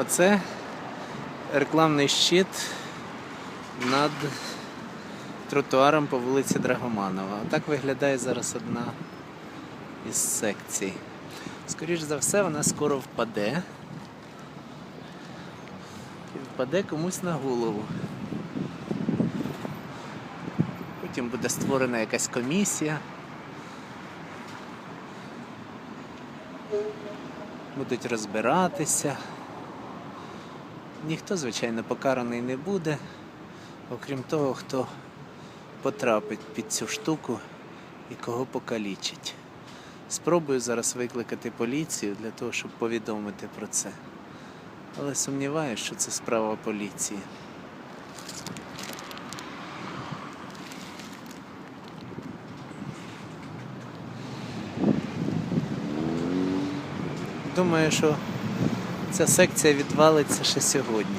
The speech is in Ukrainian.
Оце рекламний щит над тротуаром по вулиці Драгоманова. Так виглядає зараз одна із секцій. Скоріш за все, вона скоро впаде. І впаде комусь на голову. Потім буде створена якась комісія. Будуть розбиратися. Ніхто, звичайно, покараний не буде, окрім того, хто потрапить під цю штуку і кого покалічить. Спробую зараз викликати поліцію для того, щоб повідомити про це. Але сумніваюся, що це справа поліції. Думаю, що ця секція відвалиться ще сьогодні.